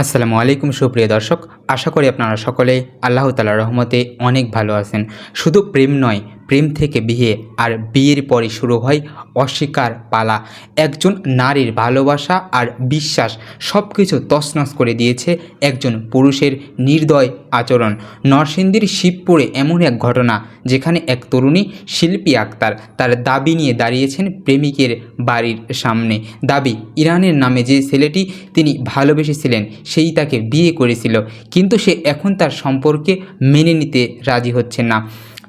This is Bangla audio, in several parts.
আসসালামু আলাইকুম, সুপ্রিয় দর্শক। আশা করি আপনারা সকলে আল্লাহ তালার রহমতে অনেক ভালো আছেন। শুধু প্রেম নয় প্রেম থেকে বিয়ে আর বিয়ের পরে শুরু হয় অস্বীকার পালা। একজন নারীর ভালোবাসা আর বিশ্বাস সব কিছু তছনছ করে দিয়েছে একজন পুরুষের নির্দয় আচরণ। নরসিংদীর শিবপুরে এমন এক ঘটনা, যেখানে এক তরুণী শিল্পী আক্তার তার দাবি নিয়ে দাঁড়িয়েছেন প্রেমিকের বাড়ির সামনে। দাবি, ইরানের নামে যে ছেলেটি তিনি ভালোবেসেছিলেন, সেই তাকে বিয়ে করেছিল, কিন্তু সে এখন তার সম্পর্কে মেনে নিতে রাজি হচ্ছে না।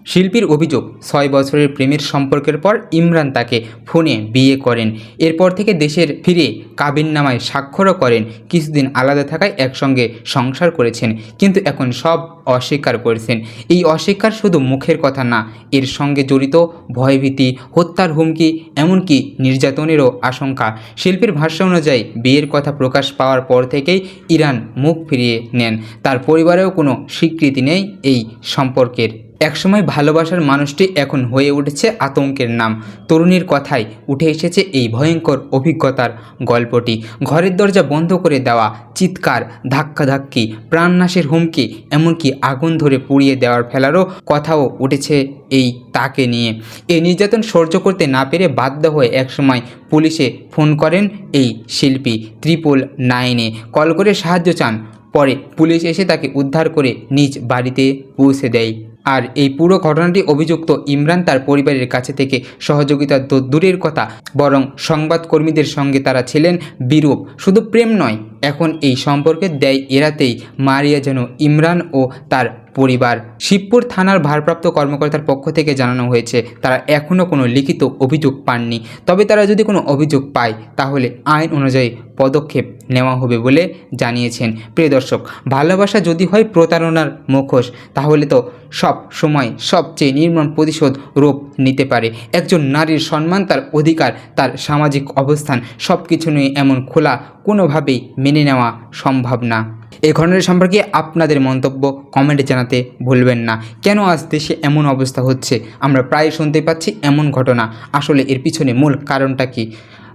শিল্পীর অভিযোগ, ছয় বছরের প্রেমের সম্পর্কের পর ইমরান তাকে ফোনে বিয়ে করেন। এরপর থেকে দেশের ফিরে কাবিননামায় স্বাক্ষরও করেন। কিছুদিন আলাদা থাকায় একসঙ্গে সংসার করেছেন, কিন্তু এখন সব অস্বীকার করেছেন। এই অস্বীকার শুধু মুখের কথা না, এর সঙ্গে জড়িত ভয়ভীতি, হত্যার হুমকি, এমনকি নির্যাতনেরও আশঙ্কা। শিল্পীর ভাষ্য অনুযায়ী, বিয়ের কথা প্রকাশ পাওয়ার পর থেকেই ইরান মুখ ফিরিয়ে নেন। তার পরিবারেও কোনো স্বীকৃতি নেই এই সম্পর্কের। একসময় ভালোবাসার মানুষটি এখন হয়ে উঠেছে আতঙ্কের নাম। তরুণীর কথায় উঠে এসেছে এই ভয়ঙ্কর অভিজ্ঞতার গল্পটি। ঘরের দরজা বন্ধ করে দেওয়া, চিৎকার, ধাক্কাধাক্কি, প্রাণনাশের হুমকি, এমনকি আগুন ধরে পুড়িয়ে দেওয়ার ফেলারও কথাও উঠেছে এই তাকে নিয়ে। এই নির্যাতন সহ্য করতে না পেরে বাধ্য হয়ে একসময় পুলিশে ফোন করেন এই শিল্পী ত্রিপল নাইনে। কল করে সাহায্য চান, পরে পুলিশ এসে তাকে উদ্ধার করে নিজ বাড়িতে পৌঁছে দেয়। আর এই পুরো ঘটনাটি অভিযুক্ত ইমরান তার পরিবারের কাছে থেকে সহযোগিতা তো দূরের কথা, বরং সংবাদকর্মীদের সঙ্গে তারা ছিলেন বিরূপ, শুধু প্রেম নয়। এখন এই সম্পর্কে দেয় এড়াতেই মারিয়া যেন ইমরান ও তার পরিবার। শিবপুর থানার ভারপ্রাপ্ত কর্মকর্তার পক্ষ থেকে জানানো হয়েছে, তারা এখনও কোনো লিখিত অভিযোগ পাননি। তবে তারা যদি কোনো অভিযোগ পায়, তাহলে আইন অনুযায়ী পদক্ষেপ নেওয়া হবে বলে জানিয়েছেন। প্রিয় দর্শক, ভালোবাসা যদি হয় প্রতারণার মুখোশ, তাহলে তো সব সময় সবচেয়ে নির্মম প্রতিশোধ রূপ নিতে পারে। একজন নারীর সম্মান, তার অধিকার, তার সামাজিক অবস্থান সব কিছু নিয়ে এমন খোলা কোনোভাবেই মেনে নেওয়া সম্ভব না। এই ঘটনার সম্পর্কে আপনাদের মন্তব্য কমেন্টে জানাতে ভুলবেন না। কেন আজ দেশে এমন অবস্থা হচ্ছে? আমরা প্রায় শুনতে পাচ্ছি এমন ঘটনা। আসলে এর পিছনে মূল কারণটা কি?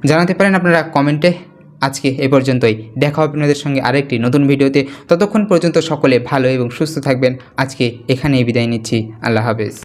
জানাতে পারেন আপনারা কমেন্টে আজকে এ পর্যন্তই। দেখা হবে আপনাদের সঙ্গে আরেকটি নতুন ভিডিওতে। ততক্ষণ পর্যন্ত সকলে ভালো এবং সুস্থ থাকবেন। আজকে এখানেই বিদায় নিচ্ছি। আল্লাহ হাফেজ।